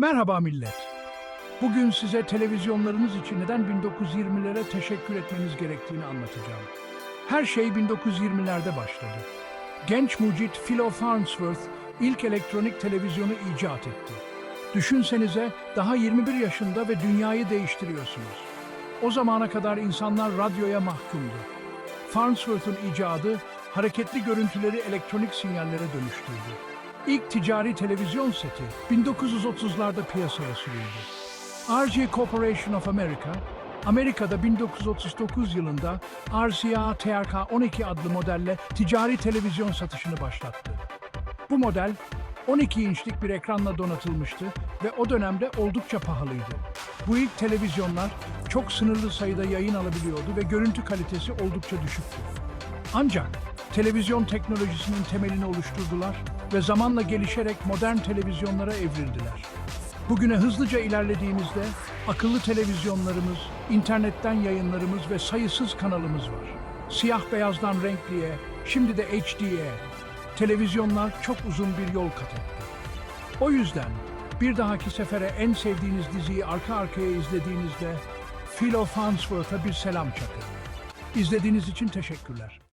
Merhaba millet. Bugün size televizyonlarınız için neden 1920'lere teşekkür etmeniz gerektiğini anlatacağım. Her şey 1920'lerde başladı. Genç mucit Philo Farnsworth ilk elektronik televizyonu icat etti. Düşünsenize daha 21 yaşında ve dünyayı değiştiriyorsunuz. O zamana kadar insanlar radyoya mahkumdu. Farnsworth'un icadı hareketli görüntüleri elektronik sinyallere dönüştürdü. İlk ticari televizyon seti 1930'larda piyasaya sürüldü. RG Corporation of America, Amerika'da 1939 yılında RCA TRK 12 adlı modelle ticari televizyon satışını başlattı. Bu model 12 inçlik bir ekranla donatılmıştı ve o dönemde oldukça pahalıydı. Bu ilk televizyonlar çok sınırlı sayıda yayın alabiliyordu ve görüntü kalitesi oldukça düşüktü. Ancak televizyon teknolojisinin temelini oluşturdular ve zamanla gelişerek modern televizyonlara evrildiler. Bugüne hızlıca ilerlediğimizde akıllı televizyonlarımız, internetten yayınlarımız ve sayısız kanalımız var. Siyah beyazdan renkliye, şimdi de HD'ye. Televizyonlar çok uzun bir yol kat etti. O yüzden bir dahaki sefere en sevdiğiniz diziyi arka arkaya izlediğinizde Philo Farnsworth'a bir selam çakın. İzlediğiniz için teşekkürler.